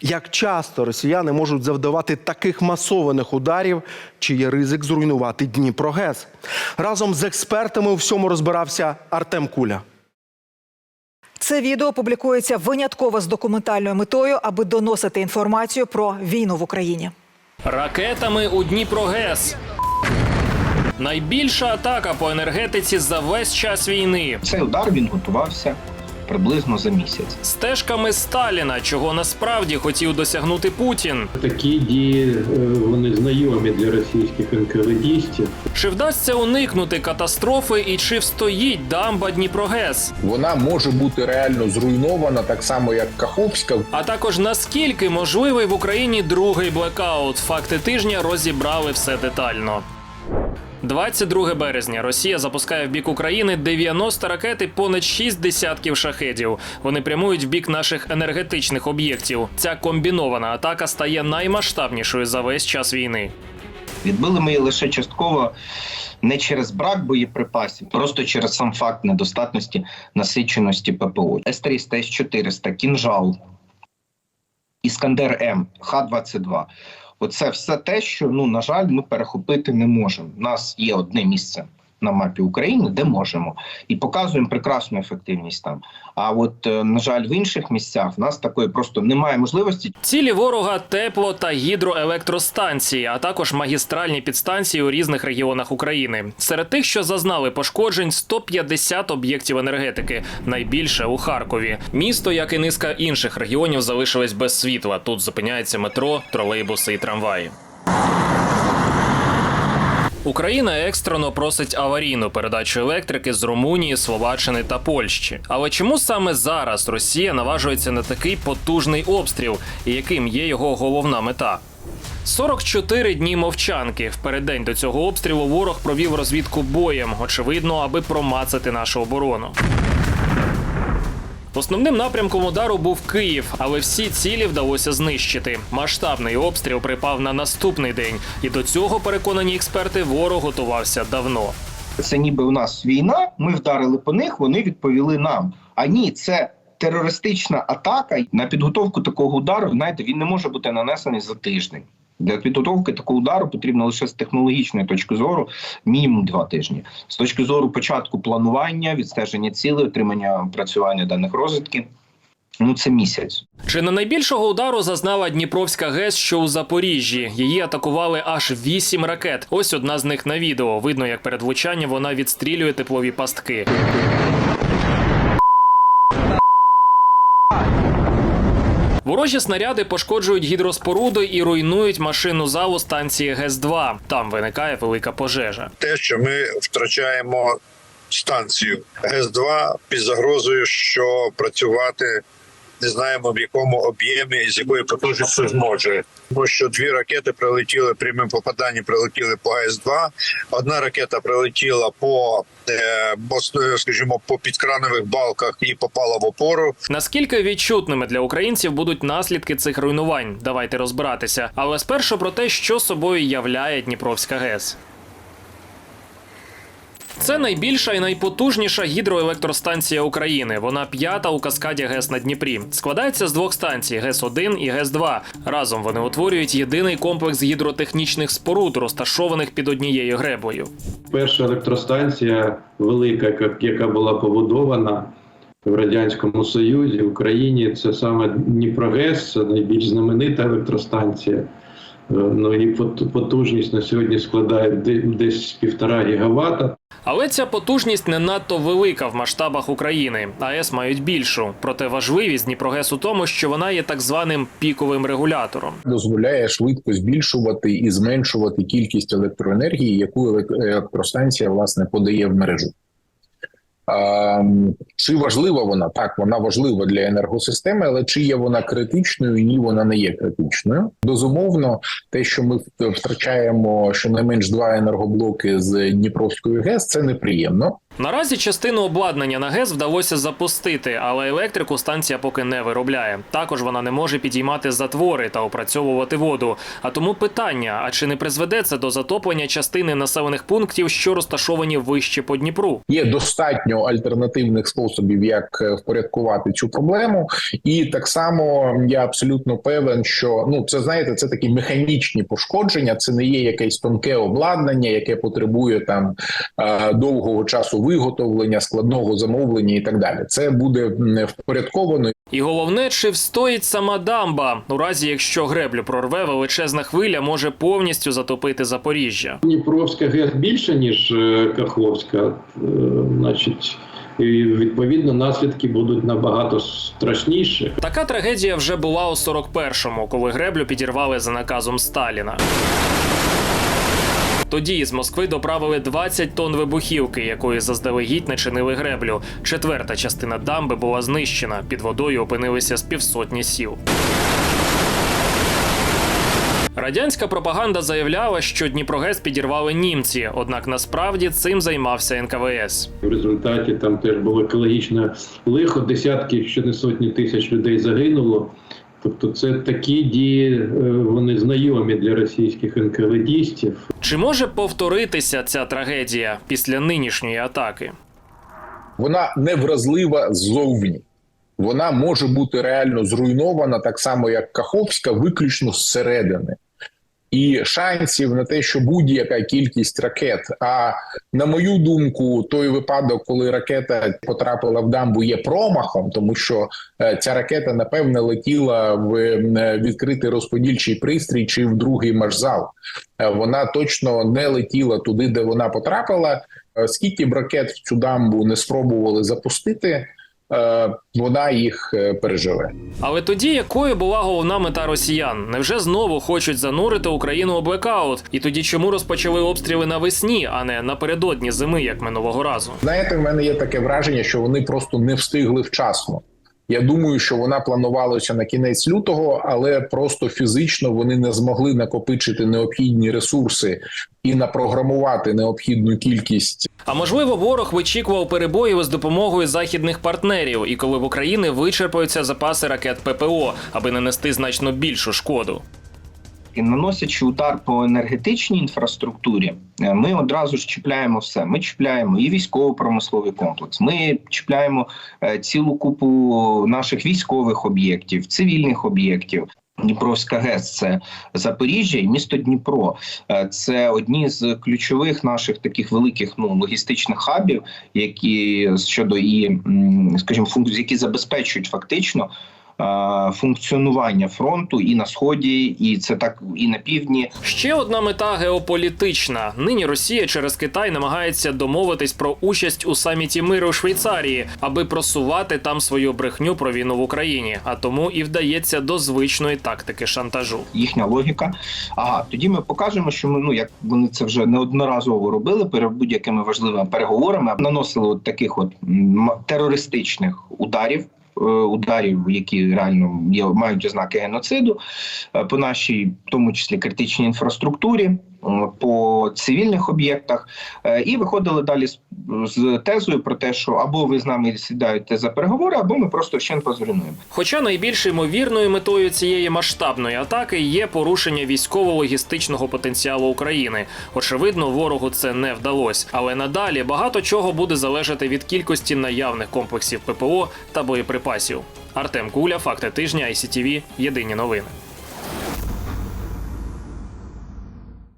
Як часто росіяни можуть завдавати таких масованих ударів, чи є ризик зруйнувати Дніпрогес? Разом з експертами у всьому розбирався Артем Куля. Це відео публікується винятково з документальною метою, аби доносити інформацію про війну в Україні. Ракетами у Дніпрогес. Найбільша атака по енергетиці за весь час війни. Цей удар він готувався приблизно за місяць. Стежками Сталіна, чого насправді хотів досягнути Путін. Такі дії е, вони знайомі для російських НКВДістів. Чи вдасться уникнути катастрофи і чи встоїть дамба Дніпрогес? вона може бути реально зруйнована, так само як Каховська. А також наскільки можливий в Україні другий блекаут? Факти тижня розібрали все детально. 22 березня Росія запускає в бік України 90 ракет і понад 6 десятків шахедів. Вони прямують в бік наших енергетичних об'єктів. Ця комбінована атака стає наймасштабнішою за весь час війни. Відбили ми її лише частково не через брак боєприпасів, просто через сам факт недостатності насиченості ППО. С-300, С-400, Кінжал, Іскандер М, Х-22. Оце все те, що ну на жаль, ми перехопити не можемо. У нас є одне місце на мапі України, де можемо, і показуємо прекрасну ефективність там. А от е, на жаль, в інших місцях в нас такої просто немає можливості. Цілі ворога тепло та гідроелектростанції, а також магістральні підстанції у різних регіонах України. Серед тих, що зазнали пошкоджень, 150 об'єктів енергетики, найбільше у Харкові. Місто, як і низка інших регіонів, залишились без світла. Тут зупиняється метро, тролейбуси і трамваї. Україна екстрено просить аварійну передачу електрики з Румунії, Словаччини та Польщі. Але чому саме зараз Росія наважується на такий потужний обстріл, і яким є його головна мета? 44 дні мовчанки. В переддень до цього обстрілу ворог провів розвідку боєм, очевидно, аби промацати нашу оборону. Основним напрямком удару був Київ, але всі цілі вдалося знищити. Масштабний обстріл припав на наступний день, і до цього переконані експерти ворог готувався давно. Це ніби у нас війна. Ми вдарили по них, вони відповіли нам. А ні, це терористична атака. На підготовку такого удару, знаєте, він не може бути нанесений за тиждень. Для підготовки такого удару потрібно лише з технологічної точки зору мінімум два тижні. З точки зору початку планування, відстеження цілей, отримання працювання даних розвідки. Ну це місяць. Чи не найбільшого удару зазнала Дніпровська ГЕС, що у Запоріжжі? Її атакували аж вісім ракет. Ось одна з них на відео. Видно, як перед влучанням вона відстрілює теплові пастки. Ворожі снаряди пошкоджують гідроспоруди і руйнують машину залу станції ГЕС-2. Там виникає велика пожежа. те, що ми втрачаємо станцію ГЕС-2 під загрозою, що працювати не знаємо в якому об'ємі і з якої потужністю зможе. Тому що дві ракети прилетіли прямим попаданням, прилетіли по ГЕС-2. Одна ракета прилетіла по е, мос- скажімо, по підкранових балках і попала в опору. Наскільки відчутними для українців будуть наслідки цих руйнувань? Давайте розбиратися. Але спершу про те, що собою являє Дніпровська ГЕС. Це найбільша і найпотужніша гідроелектростанція України. Вона п'ята у каскаді ГЕС на Дніпрі. Складається з двох станцій ГЕС 1 і ГЕС 2 Разом вони утворюють єдиний комплекс гідротехнічних споруд, розташованих під однією греблею. Перша електростанція велика, яка- була побудована в радянському Союзі, в Україні, це саме Дніпрогес, це найбільш знаменита електростанція. Е, Ну і потужність на сьогодні складає десь півтора гігавата. Але ця потужність не надто велика в масштабах України. АЕС мають більшу. Проте важливість Дніпрогес у тому, що вона є так званим піковим регулятором. дозволяє швидко збільшувати і зменшувати кількість електроенергії, яку елек- електростанція власне подає в мережу. А, чи важлива вона? Так, вона важлива для енергосистеми, але чи є вона критичною? Ні, вона не є критичною. Безумовно, те, що ми втрачаємо щонайменш два енергоблоки з Дніпровської ГЕС, це неприємно. Наразі частину обладнання на ГЕС вдалося запустити, але електрику станція поки не виробляє. Також вона не може підіймати затвори та опрацьовувати воду. А тому питання: а чи не призведе це до затоплення частини населених пунктів, що розташовані вище по Дніпру? Є достатньо альтернативних способів, як е, впорядкувати цю проблему, і так само я абсолютно певен, що ну це знаєте, це такі механічні пошкодження. Це не є якесь тонке обладнання, яке потребує там е, довгого часу виготовлення, складного замовлення і так далі. Це буде м, впорядковано І головне, чи встоїть сама дамба, у разі якщо греблю прорве, величезна хвиля може повністю затопити Запоріжжя. Дніпровська ГЕС більше, ніж е, Каховська, е, значить, і відповідно наслідки будуть набагато страшніші. Така трагедія вже була у 41-му, коли греблю підірвали за наказом Сталіна. Тоді із Москви доправили 20 тонн вибухівки, якої заздалегідь начинили греблю. Четверта частина дамби була знищена. Під водою опинилися з півсотні сіл. Радянська пропаганда заявляла, що Дніпрогес підірвали німці, однак насправді цим займався НКВС. В результаті там теж було екологічне лихо, десятки, якщо не сотні тисяч людей загинуло. Тобто, це такі дії, е, вони знайомі для російських НКВДістів. Чи може повторитися ця трагедія після нинішньої атаки? вона не вразлива ззовні. Вона може бути реально зруйнована, так само як Каховська, виключно зсередини. І шансів на те, що будь-яка кількість ракет. А на мою думку, той випадок, коли ракета потрапила в дамбу, є промахом, тому що е, ця ракета напевне летіла в е, відкритий розподільчий пристрій чи в другий машзал. Е, Вона точно не летіла туди, де вона потрапила. Скільки б ракет в цю дамбу не спробували запустити, вона їх е, переживе. Але тоді якою була головна мета росіян? Невже знову хочуть занурити Україну у блекаут? І тоді чому розпочали обстріли навесні, а не напередодні зими, як минулого разу? Знаєте, в мене є таке враження, що вони просто не встигли вчасно. Я думаю, що вона планувалася на кінець лютого, але просто фізично вони не змогли накопичити необхідні ресурси і напрограмувати необхідну кількість А можливо, ворог вичікував перебоїв з допомогою західних партнерів, і коли в Україні вичерпаються запаси ракет ППО, аби нанести значно більшу шкоду. І наносячи удар по енергетичній інфраструктурі, е, ми одразу ж чіпляємо все. Ми чіпляємо і військово-промисловий комплекс. Ми чіпляємо е, цілу купу наших військових об'єктів, цивільних об'єктів. Дніпровська ГЕС це Запоріжжя і місто Дніпро. Е, Це одні з ключових наших таких великих ну логістичних хабів, які щодо і скажімо, функцій, які забезпечують фактично функціонування фронту і на сході, і це так і на півдні. Ще одна мета геополітична. Нині Росія через Китай намагається домовитись про участь у саміті миру у Швейцарії, аби просувати там свою брехню про війну в Україні. А тому і вдається до звичної тактики шантажу. Їхня логіка. Ага, тоді ми покажемо, що ми ну як вони це вже неодноразово робили перед будь-якими важливими переговорами, наносили от таких от терористичних ударів. Е, Ударів, які реально є, мають ознаки геноциду е, по нашій, в тому числі критичній інфраструктурі, по цивільних об'єктах, е, і виходили далі з, тезою про те, що або ви з нами сідаєте за переговори, або ми просто ще позруйнуємо. Хоча найбільш ймовірною метою цієї масштабної атаки є порушення військово-логістичного потенціалу України. Очевидно, ворогу це не вдалося. Але надалі багато чого буде залежати від кількості наявних комплексів ППО та боєприпасів. Артем Куля, факти тижня, ICTV, Єдині новини.